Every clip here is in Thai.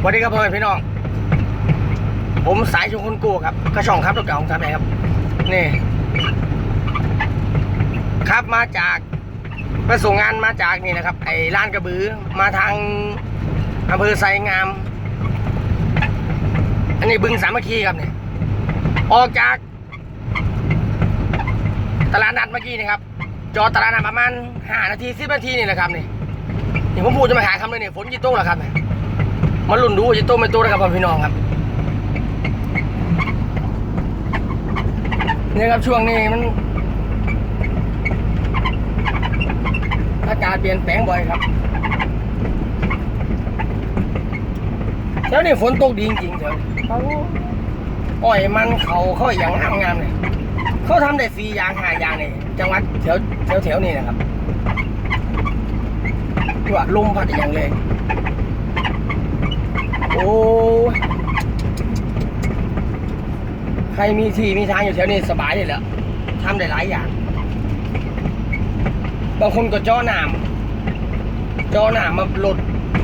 สวัสดีครับพ่อแม่พี่น้อง ผมสายชงคนกูครับกระช่องครับรถเก่าของท่าไหนครับ นี่ ครับมาจากไปส่งงานมาจากนี่นะครับ ไอ้ร้านกระบือมาทางอำเภอไซงาม อันนี้บึงสามัคคีครับเนี่ยออกจาก ตลาดนัดเมื่อกี้นี่ครับ จอตลาดนัดประมาณห้านาทีสิบนาทีนี่แหละครับนี่นี่ผมพูดจะมาหาคำเลยเนี่ยฝนยี่โต้งแล้วครับเนี่ย มาลุ่นดูว่าจะโตไม่โตนะครับพี่น้องครับเนี่ยครับช่วงนี้มันอากาศเปลี่ยนแปลงบ่อยครับแล้วนี่ฝนตกดีจริงๆเถอะอ้อยมันเขาเขาอย่างงามงามๆเลยเขาทำได้ฟรีอย่างหาอยางนี่จังหวัดแถวแถวแถวๆนี่นะครับกว่าลมพัดอย่างเลย โอ้ยใครมีที่มีทางอยู่แถวนี้สบายเลยแหละทำได้หลายอย่าง บางคนก็จ้อน้ำจ้อน้ำมาหลด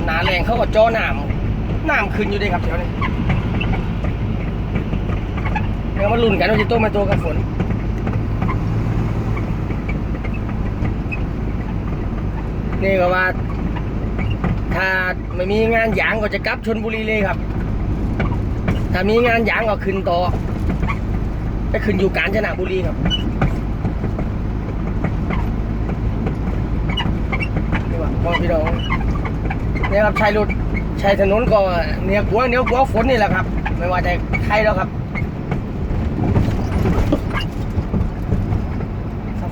หนาแรงเขาก็จ้อน้ำน้ำขึ้นอยู่ด้วยครับแถวนี้เดี๋ยวมาลุ้นกันว่าจะโตไม่โตกับฝนนี่ก็ว่าถ้าไม่มีงานหยางก็จะกลับชนบุรีเลยครับ ถ้ามีงานหยางก็ขึ้นต่อ ไปขึ้นอยู่กาญจนบุรีครับนี่ว่าพ่อพี่น้องเนี่ยครับชายรถชายถนนก็เนี่ยกัวเนี่ยกัวฝนนี่แหละครับ ไม่ว่าจะใครแล้วครับ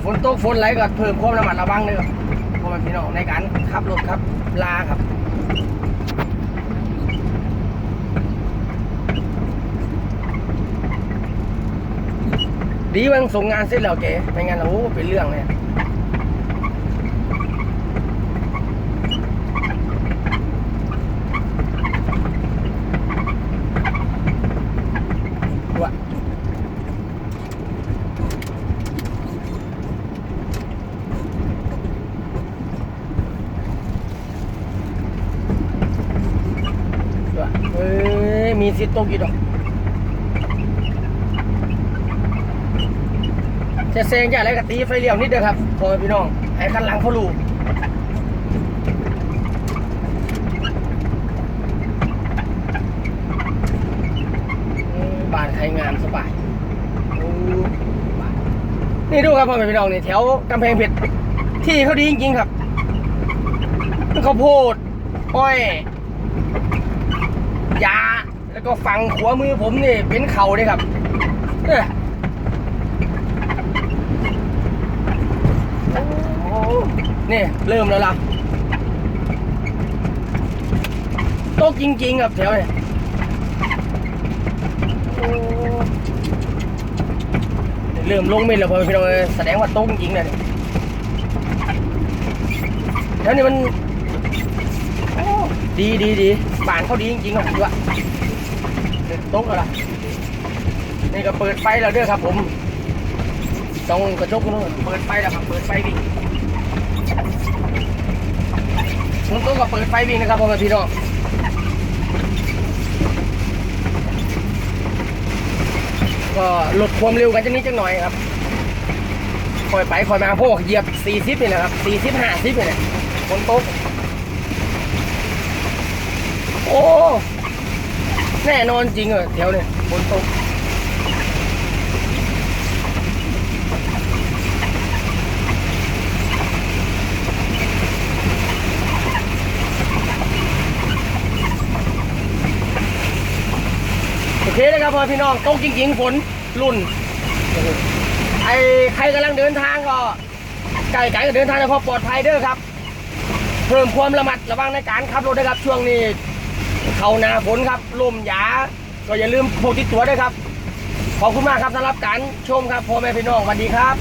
ฝนตกฝนไหลก็เพิ่มความระมัดระวังเลยครับพ่อแม่พี่น้องในการขับรถครับลาครับ ดีมันส่งงานเสร็จแล้วเก๋ไม่งั้นโอ้เป็นเรื่องเลยวะวะเอ้ยมีสิทธิ์ตกกี่ดอก จะเซงจะอะไรกับตีไฟเลี้ยวนิดเดียวครับพ่อแม่พี่น้องให้คันหลังเขารู้อืมบ้านใครงามสบายนนี่ดูครับพ่อแม่พี่น้องนี่แถวกำแพงเพชรที่เขาดีจริงๆครับข้าวโพดอ้อยยาแล้วก็ฝั่งขวามือผมนี่เป็นเขาเลยครับเอ้ย นี่เริ่มแล้วล่ะโต๊ะจริง ๆ ครับแถวเนี่ยเริ่มลงมิดแล้วพอพี่น้องแสดงว่าโต๊ะจริงๆเลยแล้วนี่มันดีดีดีบ้านเขาดีจริงๆครับดูว่าโต๊ะแล้วล่ะนี่ก็เปิดไฟแล้วเด้อครับผมต้องกระจกนู้นเปิดไฟแล้วครับเปิดไฟวิ่ง ผมต้องก็เปิดไฟวิ่งนะครับพ่อแม่พี่น้องก็ลดความเร็วกันจะนิดจังหน่อยครับคอยไปคอยมาพวกเหยียบ 40นี่แหละครับ 40 50นี่แหละบนโต๊ะโอ้ แน่นอนจริงเหรอแถวเนี่ยบนโต๊ะ เคนะครับพ่อพี่น้องตกจริงๆฝนรุ่น ไอ้ใครกำลังเดินทางก็ไก่ไก่ก็เดินทางด้วยความปลอดภัยเด้อครับ เพิ่มความระมัดระวังในการขับรถด้วยครับช่วงนี้ เข้าหนาฝนครับลมหยา ก็อย่าลืมพกติดตัวด้วยครับ ขอบคุณมากครับสำหรับการชมครับพ่อแม่พี่น้องสวัสดีครับ